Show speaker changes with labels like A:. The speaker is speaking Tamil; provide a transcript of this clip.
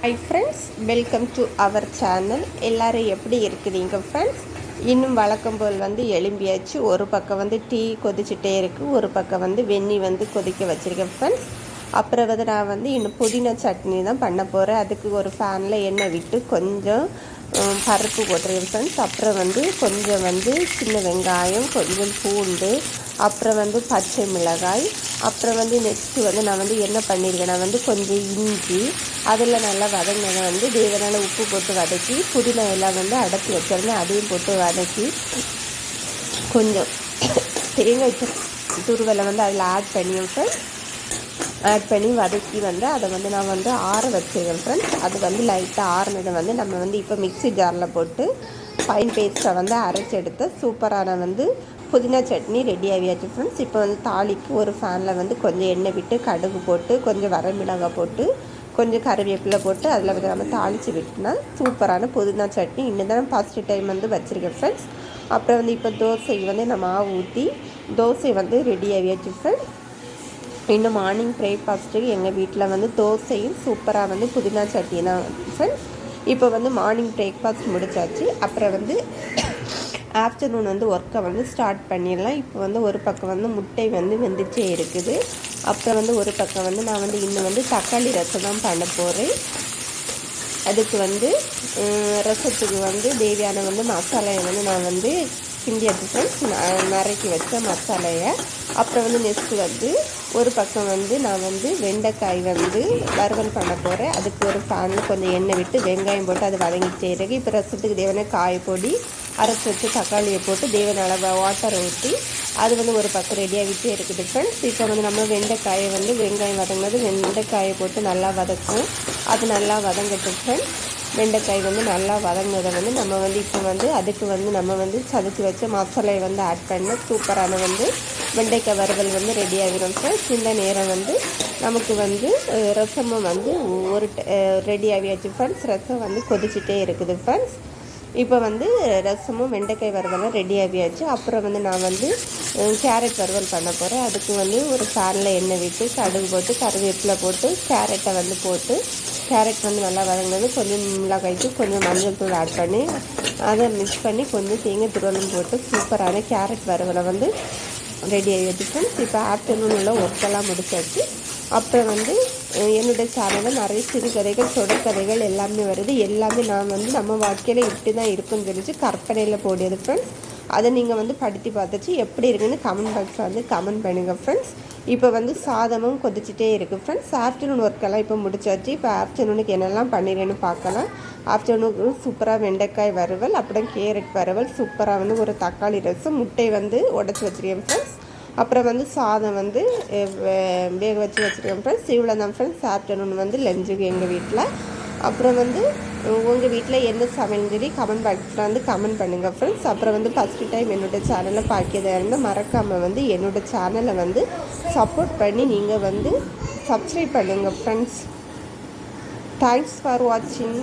A: Hi friends welcome to our channel எல்லோரும் எப்படி இருக்குதுங்க ஃப்ரெண்ட்ஸ் இன்னும் வழக்கம் போல் வந்து எலும்பியாச்சு ஒரு பக்கம் வந்து டீ கொதிச்சுட்டே இருக்குது ஒரு பக்கம் வந்து வெந்நி வந்து கொதிக்க வச்சுருக்கேன் ஃப்ரெண்ட்ஸ் அப்புறம் வந்து நான் வந்து இன்னும் புதினா சட்னி தான் பண்ண போகிறேன் அதுக்கு ஒரு ஃபேனில் எண்ணெய் விட்டு கொஞ்சம் பருப்பு போட்டிருக்கேன் ஃப்ரெண்ட்ஸ் அப்புறம் வந்து கொஞ்சம் வந்து சின்ன வெங்காயம் கொஞ்சம் பூண்டு அப்புறம் வந்து பச்சை மிளகாய். அப்புறம் வந்து நெக்ஸ்ட்டு வந்து நான் வந்து என்ன பண்ணியிருக்கேன் நான் வந்து கொஞ்சம் இஞ்சி அதில் நல்லா வதங்கினதை வந்து தேவனால உப்பு போட்டு வதக்கி புதினா எல்லாம் வந்து அடைச்சி வச்சிருந்தேன். அதையும் போட்டு வதக்கி கொஞ்சம் தேங்காய் துருவலை வந்து அதில் ஆட் பண்ணி விட்டு ஆட் பண்ணி வதக்கி வந்து அதை வந்து நான் வந்து ஆற வச்சுருக்கேன் ஃப்ரெண்ட்ஸ் அது வந்து லைட்டாக ஆறுனதை வந்து நம்ம வந்து இப்போ மிக்சி ஜாரில் போட்டு ஃபைன் பேஸ்ட்டை வந்து அரைச்சி எடுத்து சூப்பரான வந்து புதினா சட்னி ரெடி ஆகியாச்சு ஃப்ரெண்ட்ஸ் இப்போ வந்து தாளிக்கு ஒரு ஃபேனில் வந்து கொஞ்சம் எண்ணெய் விட்டு கடுகு போட்டு கொஞ்சம் வரமிளகாய் போட்டு கொஞ்சம் கருவேப்பிலை போட்டு அதில் வந்து நம்ம தாளித்து விட்டுனா சூப்பரான புதினா சட்னி. இன்னும் தான் ஃபஸ்ட்டு டைம் வந்து வச்சுருக்கேன் ஃப்ரெண்ட்ஸ் அப்புறம் வந்து இப்போ தோசை வந்து நம்ம மாவு ஊற்றி தோசை வந்து ரெடி ஆகியாச்சு ஃப்ரெண்ட்ஸ் இன்னும் மார்னிங் பிரேக்ஃபாஸ்ட்டுக்கு எங்கள் வீட்டில் வந்து தோசையும் சூப்பராக வந்து புதினா சட்னி தான் ஃப்ரெண்ட்ஸ் இப்போ வந்து மார்னிங் பிரேக்ஃபாஸ்ட் முடிச்சாச்சு. அப்புறம் வந்து ஆஃப்டர்நூன் வந்து ஒர்க்கை வந்து ஸ்டார்ட் பண்ணிடலாம். இப்போ வந்து ஒரு பக்கம் வந்து முட்டை வந்து வெந்துச்சே இருக்குது. அப்புறம் வந்து ஒரு பக்கம் வந்து நான் வந்து இன்னும் வந்து தக்காளி ரசம் தான் பண்ண போகிறேன் அதுக்கு வந்து ரசத்துக்கு வந்து தேவையான வந்து மசாலையை வந்து நான் வந்து கிண்டி எடுத்துட்டேன் நரைக்கி வச்ச மசாலையை. அப்புறம் வந்து நெக்ஸ்ட்டு வந்து ஒரு பக்கம் வந்து நான் வந்து வெண்டைக்காய் வந்து வறுவல் பண்ண போகிறேன் அதுக்கு ஒரு ஃபேனில் கொஞ்சம் எண்ணெய் விட்டு வெங்காயம் போட்டு அது வதங்கிட்டே இருக்கு. இப்போ ரசத்துக்கு தேவையான காயப்பொடி அரைச்சி வச்சு தக்காளியை போட்டு தேவையான அளவு வாட்டரை ஊற்றி அது வந்து ஒரு பக்கம் ரெடியாகிட்டே இருக்குது ஃப்ரெண்ட்ஸ் இப்போ வந்து நம்ம வெண்டைக்காயை வந்து வெங்காயம் வதங்கினது வெண்டைக்காயை போட்டு நல்லா வதக்கும் அது நல்லா வதங்கட்டும் ஃப்ரெண்ட்ஸ் வெண்டைக்காய் வந்து நல்லா வதங்கினதை வந்து நம்ம வந்து இப்போ வந்து அதுக்கு வந்து நம்ம வந்து சதுக்கி வச்ச மசாலையை வந்து ஆட் பண்ண சூப்பரான வந்து வெண்டைக்காய் வறுவல் வந்து ரெடி ஆகிடும் ஃப்ரெண்ட்ஸ் இந்த நேரம் வந்து நமக்கு வந்து ரசமும் வந்து ஒரு ரெடி ஆகியாச்சு ஃப்ரெண்ட்ஸ் ரசம் வந்து கொதிச்சுட்டே இருக்குது ஃப்ரெண்ட்ஸ் இப்போ வந்து ரசமும் வெண்டைக்காய் வறுவலாம் ரெடி ஆகியாச்சு. அப்புறம் வந்து நான் வந்து கேரட் வறுவல் பண்ண போகிறேன் அதுக்கு வந்து ஒரு ஃபேனில் எண்ணெய் விட்டு கடுகு போட்டு கருவேப்பிலை போட்டு கேரட்டை வந்து போட்டு கேரட் வந்து நல்லா வதங்கினது கொஞ்சம் மிளகாய்க்கு கொஞ்சம் மஞ்சள் தூள் ஆட் பண்ணி அதை மிக்ஸ் பண்ணி கொஞ்சம் தேங்காய் துருவலும் போட்டு சூப்பரான கேரட் வறுவலை வந்து ரெடி ஆகி வச்சுட்டு இப்போ ஆஃப்டர்நூனில் ஒர்க்கெல்லாம் முடிச்சாச்சு. அப்புறம் வந்து என்னுடைய சேனலில் நிறைய சிறுகதைகள் தொடர்கதைகள் எல்லாமே வருது. எல்லாமே நான் வந்து நம்ம வாழ்க்கையில் இப்படி தான் இருக்குன்னு தெரிஞ்சு கற்பனையில் போடியது ஃப்ரெண்ட்ஸ் அதை நீங்கள் வந்து படித்து பார்த்துச்சு எப்படி இருக்குன்னு கமெண்ட் பாக்ஸில் வந்து கமெண்ட் பண்ணுங்கள் ஃப்ரெண்ட்ஸ் இப்போ வந்து சாதமும் கொதிச்சிட்டே இருக்குது ஃப்ரெண்ட்ஸ் ஆஃப்டர்நூன் ஒர்க்கெல்லாம் இப்போ முடிச்சாச்சு. இப்போ ஆஃப்டர்நூனுக்கு என்னெல்லாம் பண்ணிடுறேன்னு பார்க்கலாம். ஆஃப்டர்நூனுக்கு சூப்பராக வெண்டைக்காய் வறுவல் அப்புறம் கேரட் வறுவல் சூப்பராக வந்து ஒரு தக்காளி ரசம் முட்டை வந்து உடச்சி வச்சுருக்கேன் ஃப்ரெண்ட்ஸ் அப்புறம் வந்து சாதம் வந்து வேக வச்சு வச்சுருக்கேன் ஃப்ரெண்ட்ஸ் இவ்வளோ தான் ஃப்ரெண்ட்ஸ் ஆஃப்டர்நூன் வந்து லஞ்சுக்கு எங்கள் வீட்டில் அப்புறம் வந்து உங்கள் வீட்டில் என்ன சமையல் சொல்லி கமெண்ட் பாக்ஸில் வந்து கமெண்ட் பண்ணுங்கள் ஃப்ரெண்ட்ஸ் அப்புறம் வந்து ஃபஸ்ட்டு டைம் என்னோடய சேனலை பார்க்கிறதா இருந்தால் மறக்காமல் வந்து என்னோடய சேனலை வந்து சப்போர்ட் பண்ணி நீங்கள் வந்து சப்ஸ்கிரைப் பண்ணுங்கள் ஃப்ரெண்ட்ஸ் தேங்க்ஸ் ஃபார் வாட்சிங்